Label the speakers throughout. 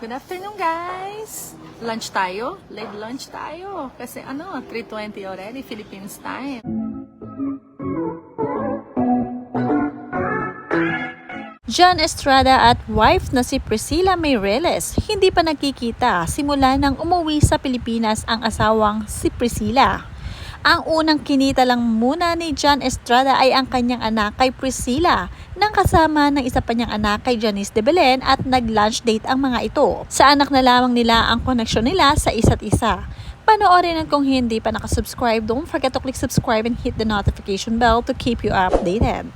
Speaker 1: Good afternoon, guys! Lunch tayo? Late lunch tayo. Kasi ano, 3.20 already, Philippines time.
Speaker 2: John Estrada at wife na si Priscilla Mayreles hindi pa nagkikita simula nang umuwi sa Pilipinas ang asawang si Priscilla. Ang unang kinita lang muna ni John Estrada ay ang kanyang anak kay Priscilla nang kasama ng isa pa niyang anak kay Janice de Belen at nag-lunch date ang mga ito. Sa anak na lamang nila ang koneksyon nila sa isa't isa. Panoorin at kung hindi pa nakasubscribe, don't forget to click subscribe and hit the notification bell to keep you updated.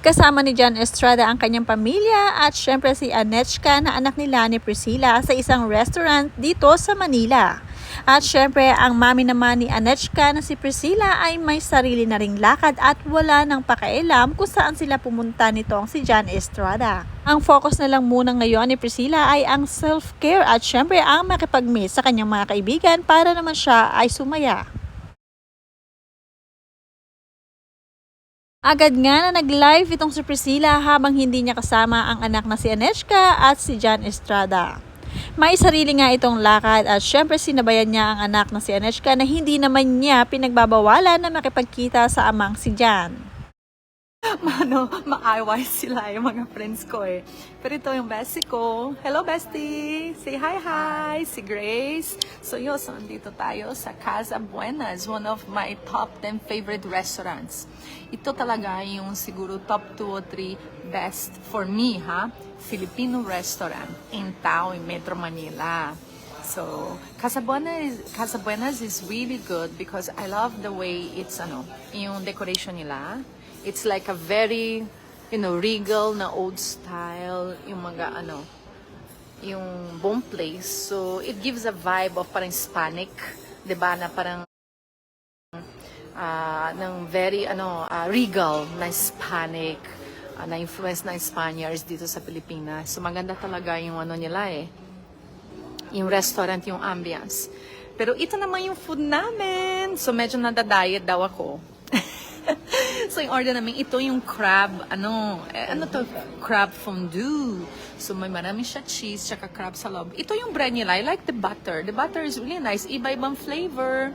Speaker 2: Kasama ni John Estrada ang kanyang pamilya at syempre si Anechka na anak nila ni Priscilla sa isang restaurant dito sa Manila. At syempre ang mami naman ni Anechka na si Priscilla ay may sarili na ring lakad at wala nang pakialam kung saan sila pumunta nitong si John Estrada. Ang focus na lang muna ngayon ni Priscilla ay ang self-care at syempre ang makipag-meet sa kanyang mga kaibigan para naman siya ay sumaya. Agad nga na nag-live itong si Priscilla habang hindi niya kasama ang anak na si Aneshka at si John Estrada. May sarili nga itong lakad at syempre sinabayan niya ang anak na si Aneshka na hindi naman niya pinagbabawalan na makipagkita sa amang si John.
Speaker 1: Mano, maaway sila yung mga friends ko eh. Pero ito yung bestie ko. Hello, bestie! Say hi, hi! Si Grace. So yun, so andito tayo sa Casa Buenas, one of my top 10 favorite restaurants. Ito talaga yung siguro top 2 or 3 best for me, ha? Filipino restaurant in Tao, in Metro Manila. So, Casa Buenas, Casa Buenas is really good because I love the way it's, ano, yung decoration nila. It's like a very, you know, regal na old style, yung mga, ano, yung buong place. So, it gives a vibe of parang Hispanic, 'di ba na parang ah, ng very, ano, ah, regal na Hispanic, ah, na influence ng Spaniards dito sa Pilipinas. So, maganda talaga yung ano nila eh yung restaurant, yung ambience. Pero ito naman yung food namin. So, medyo nadadiet daw ako. So, yung order namin, ito yung crab, ano, eh, ano to? Crab fondue. So, may marami siya cheese, tsaka crab sa loob. Ito yung bread nila. I like the butter. The butter is really nice. Iba-ibang flavor.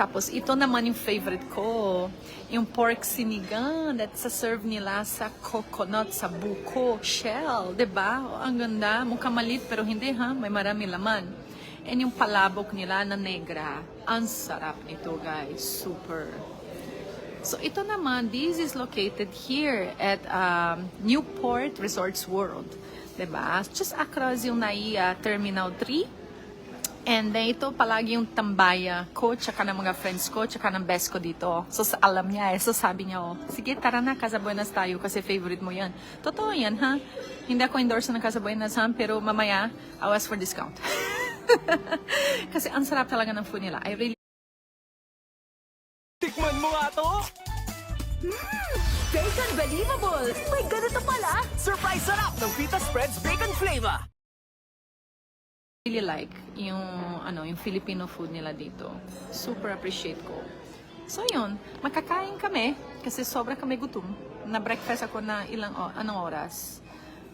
Speaker 1: Tapos, ito naman yung favorite ko. Yung pork sinigang that sa serve nila sa coconut, sa buko, shell. ba? Oh, ang ganda. Mukhang maliit pero hindi ha. May marami laman. And yung palabok nila na negra. Ang sarap nito guys. Super. So ito naman, this is located here at um, Newport Resorts World. 'di ba? Just across yung NAIA Terminal 3. And then ito palagi yung tambaya ko, tsaka ng mga friends ko, tsaka ng best ko dito. So sa- alam niya eh. So sabi niya, oh, sige tara na, Casa Buenas tayo kasi favorite mo yan. Totoo yan, ha? Hindi ako endorse ng Casa Buenas, ha? Pero mamaya, I'll ask for discount. kasi ang sarap talaga ng food nila. I really
Speaker 3: Bacon Believable! May ganito pala!
Speaker 4: Surprise sarap ng Pita Spreads Bacon Flavor!
Speaker 1: really like yung ano yung Filipino food nila dito. Super appreciate ko. So yun, makakain kami kasi sobra kami gutom. Na breakfast ako na ilang o, anong oras?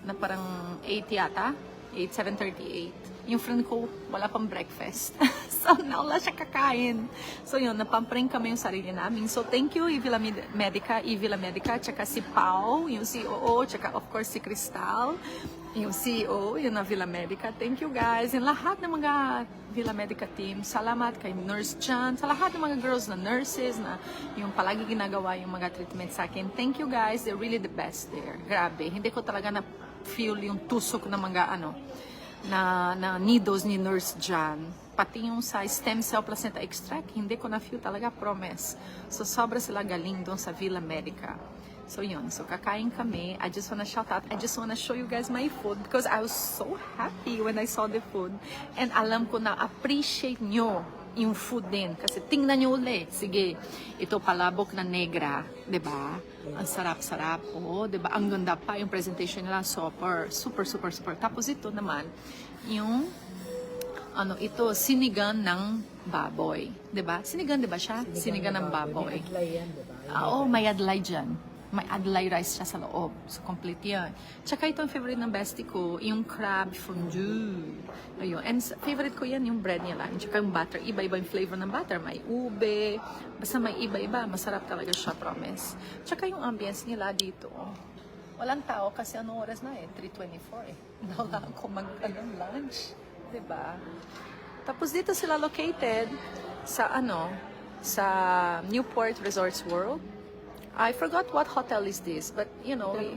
Speaker 1: Na parang 8 yata, 8 7:38. Yung friend ko wala pang breakfast. so naula siya kakain. So yun, napampring kami yung sarili namin. So thank you Ivila Med- Medica, Ivila Medica, tsaka si Pau, yung COO, tsaka of course si Cristal yung CEO, yung na Villa Medica. Thank you guys. And lahat ng mga Villa Medica team, salamat kay Nurse John, sa lahat ng mga girls na nurses na yung palagi ginagawa yung mga treatment sa akin. Thank you guys. They're really the best there. Grabe. Hindi ko talaga na feel yung tusok ng mga ano, na, na needles ni Nurse John. Pati yung sa stem cell placenta extract, hindi ko na feel talaga, promise. So, sobra sila galing doon sa Villa Medica. So yun, so kakain kami. I just wanna shout out, I just wanna show you guys my food because I was so happy when I saw the food. And alam ko na appreciate nyo yung food din. Kasi tingnan nyo uli. Sige, ito palabok na negra, 'di ba? Ang sarap-sarap. Oo, 'di ba? Ang ganda pa yung presentation nila. Super, super, super, super. Tapos ito naman, yung ano ito, sinigang ng baboy. 'Di ba? Sinigang 'di ba siya? Sinigang, ng baboy. Ah, Oo, may adlay dyan. May adlay rice siya sa loob. So, complete yan. Tsaka ito ang favorite ng bestie ko, yung crab fondue. Ayun. And favorite ko yan, yung bread nila. And tsaka yung butter. Iba-iba yung flavor ng butter. May ube. Basta may iba-iba. Masarap talaga siya, promise. Tsaka yung ambience nila dito. Walang tao kasi anong oras na eh? 3.24 eh. Wala ako mag anong lunch. 'Di ba? Tapos dito sila located sa ano, sa Newport Resorts World. I forgot what hotel is this, but you know, we,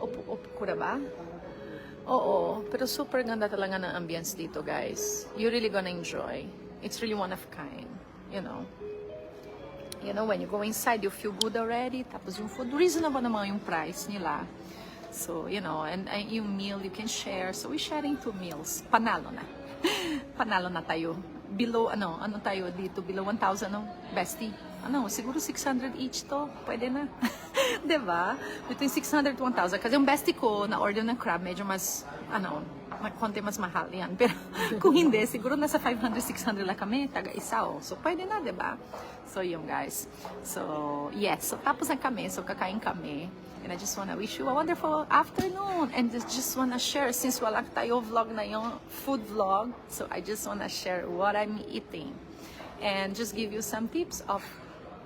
Speaker 1: Op Opkura ba? Oo, pero super ganda talaga ng ambience dito, guys. You're really gonna enjoy. It's really one of kind, you know. You know, when you go inside, you feel good already. Tapos yung food, reasonable naman yung price nila. So, you know, and, and yung meal you can share. So, we're sharing two meals. Panalo na. Panalo na tayo. Below, ano, ano tayo dito? Below 1,000, no? Bestie. Ano, siguro 600 each to. Pwede na. ba? Between 600 to 1,000. Kasi yung bestie ko, na-order ng crab, medyo mas, ano, konti mas mahal yan. Pero kung hindi, siguro nasa 500, 600 lang kami, taga isa oh. So, pwede na, ba? So, yun guys. So, yes. So, tapos na kami. So, kakain kami. And I just wanna wish you a wonderful afternoon. And just wanna share, since wala tayo vlog na yung food vlog, so I just wanna share what I'm eating. And just give you some tips of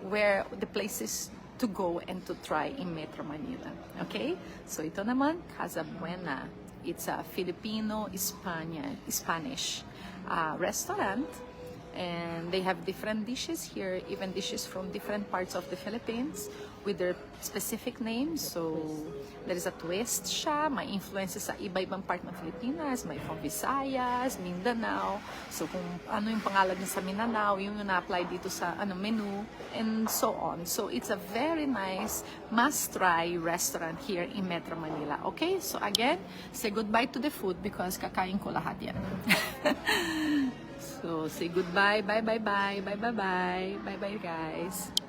Speaker 1: where the places to go and to try in Metro Manila. Okay? So ito naman, Casa Buena. It's a Filipino Spanish, Spanish uh, restaurant. And they have different dishes here, even dishes from different parts of the Philippines with their specific names. So, there is a twist siya. May influences sa iba-ibang part ng Pilipinas. May from Visayas, Mindanao. So, kung ano yung pangalan niya sa Mindanao, yun yung na-apply dito sa ano, menu, and so on. So, it's a very nice must-try restaurant here in Metro Manila. Okay? So, again, say goodbye to the food because kakain ko lahat yan. so, say goodbye. Bye, bye, bye. Bye, bye, bye. Bye, bye, guys.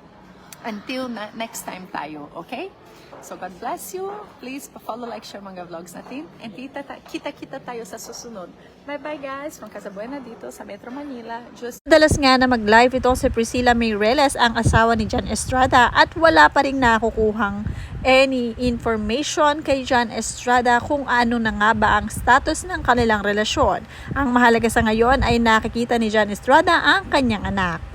Speaker 1: Until na- next time tayo, okay? So, God bless you. Please, pa-follow, like, share mga vlogs natin. And kita, kita-kita tayo sa susunod. Bye-bye, guys. From Casabuena dito sa Metro Manila. Just
Speaker 2: Dalas nga na mag-live ito si Priscilla Mayreles, ang asawa ni John Estrada at wala pa rin nakukuhang any information kay John Estrada kung ano na nga ba ang status ng kanilang relasyon. Ang mahalaga sa ngayon ay nakikita ni John Estrada ang kanyang anak.